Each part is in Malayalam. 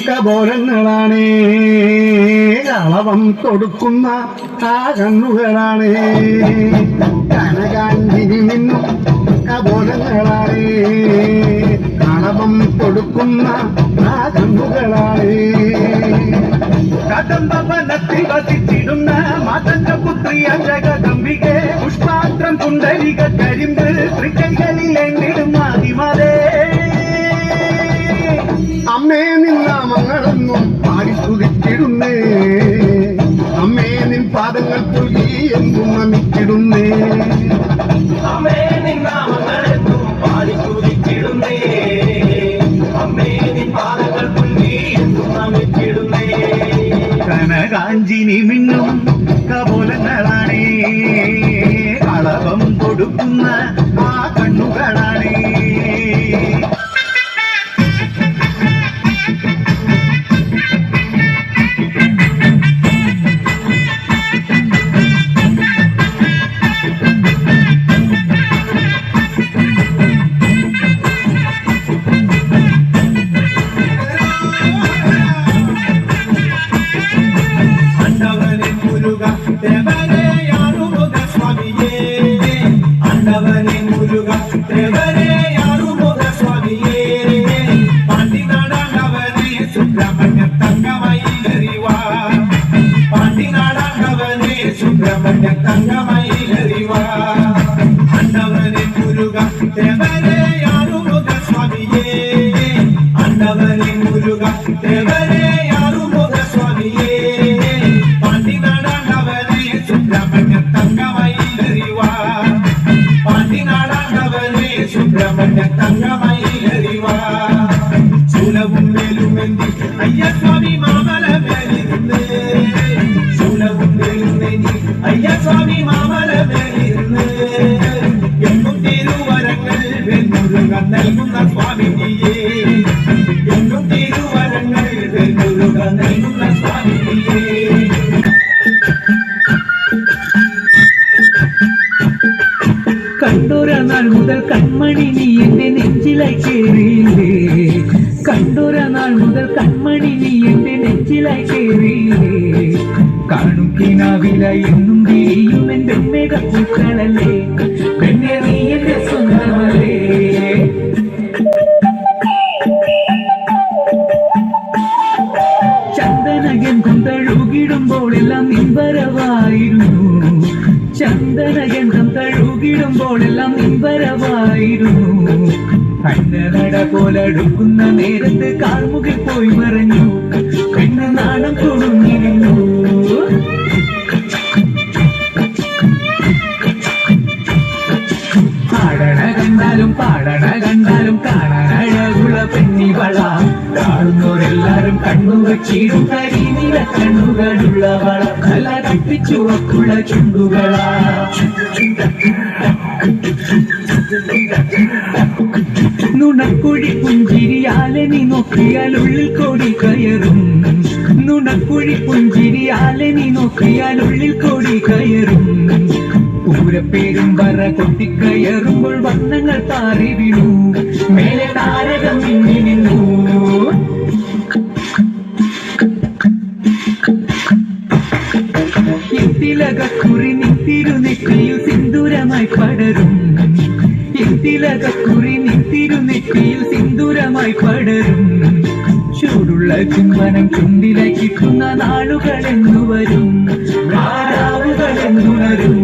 കബോലങ്ങളാണ് അളവം കൊടുക്കുന്ന ആ കണ്ണുകളാണ് കനകാഞ്ചിരി നിന്നും കബോലങ്ങളാണ് അളവം കൊടുക്കുന്ന ആ കണ്ണുകളാണ് കദംബവനത്തിൽ വസിച്ചിടുന്ന മാതന്ത പുത്രി അജഗദംബികെ പുഷ്പാത്രം കുണ്ടരിക കരിമ്പ് തൃക്കൈകളിൽ അമ്മേ നിന്നാമങ്ങളെന്നും പാടി തുതിച്ചിടുന്നേ അമ്മേ നിൻ പാദങ്ങൾ പുലി എന്നും നമിച്ചിടുന്നേ. അമ്മേ നിന്നാമങ്ങളെന്നും അമ്മേ നിൻ പാദങ്ങൾ പുല്ലി എന്നും നമിച്ചിടുന്നേ. കനകാഞ്ചിനി മിന്നും കപോലങ്ങളാണേ. അളവം കൊടുക്കുന്ന കണ്ടൊര നാൾ മുതൽ കൺമണി നീ എന്റെ നെഞ്ചിലായി കേറിയില്ലേ കണ്ടൊര നാൾ മുതൽ കൺമണി നീ എന്റെ നെഞ്ചിലായി കേറിയില്ലേ കാണും എന്നും തിരിയും എന്റെ മേഘപ്പൂക്കളല്ലേ? കണ്ണനട പോലടുക്കുന്ന നേരത്ത് കാൽമുകിൽ പോയി മറഞ്ഞു. കണ്ണനാടം നാണം കൊടുങ്ങിരുന്നു പാടണ കണ്ടാലും പാടണ കണ്ടാലും കാണാനഴകുള്ള പെണ്ണിവള കാണുന്നവരെല്ലാരും കണ്ണുവച്ചിടും കരിനില കണ്ണുകളുള്ളവള. കല കുട്ടിച്ചുവക്കുള്ള ചുണ്ടുകളാ. നുണക്കുഴി പുഞ്ചിരിയാലെ നീ നോക്കിയാൽ ഉള്ളിൽ കോടി കയറും. നുണക്കുഴി പുഞ്ചിരിയാലെ നീ നോക്കിയാൽ ഉള്ളിൽ കോടി കയറും. പൂരപ്പേരും വറ കൊട്ടിക്കയറുമ്പോൾ വർണങ്ങൾ പാറി വീണു. മേലെ താരകം മിന്നി നിന്നു. ഇന്തിലകക്കുറി നിത്തിരുനെറ്റിയിൽ സിന്ദൂരമായി പടരും. ഇന്തിലകക്കുറി ചുംബനം ചുണ്ടിലായി കിട്ടുന്ന നാളുകൾ എന്നു വരും. രാവുകൾ എന്നുണരും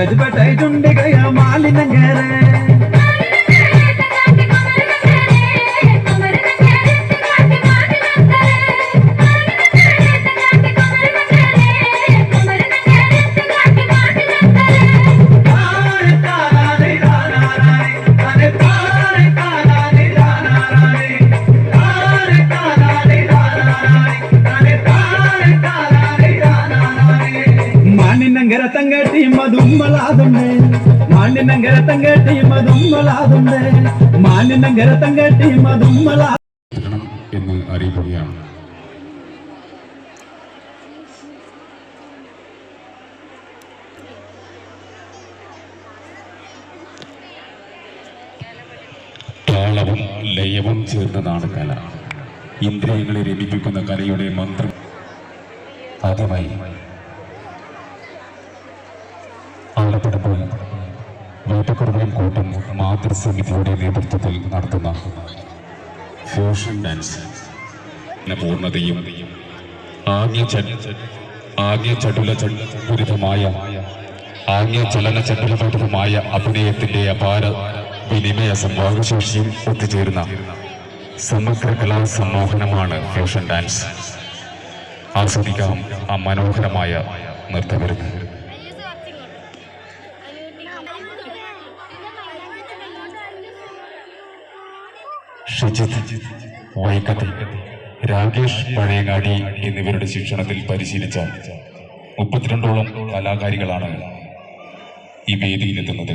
ಗಜಪಟೈ ಜುಂಡಿಗಯ ಮಾಲಿನ ಗೆರೆ മതുമ്മലാതുണ്ട് മാനിനങ്കര തങ്കട്ടി മതുമ്മലാ എന്ന് അറിയപ്പെടുകയാണ് താളവും ലയവും ചേർന്നതാണ് കല ഇന്ദ്രിയങ്ങളെ രമിപ്പിക്കുന്ന കലയുടെ മന്ത്രം ആദ്യമായി മാതൃസമിതിയുടെ നേതൃത്വത്തിൽ നടത്തുന്ന ഫ്യൂഷൻ ഡാൻസ് പൂർണതയും ആംഗ്യ ആംഗ്യ ചടുല ചടുരിതമായ ആംഗ്യ അഭിനയത്തിന്റെ അപാര വിനിമയ സംഭാവനശേഷിയും ഒത്തുചേരുന്ന സമഗ്ര കലാ സമ്മോഹനമാണ് ഫ്യൂഷൻ ഡാൻസ് ആസ്വദിക്കാം ആ മനോഹരമായ നൃത്തവിരുന്ന്. ഷിജിത് വൈക്കത്തി രാകേഷ് പഴയങ്ങാടി എന്നിവരുടെ ശിക്ഷണത്തിൽ പരിശീലിച്ച മുപ്പത്തിരണ്ടോളം കലാകാരികളാണ് ഈ വേദിയിലെത്തുന്നത്.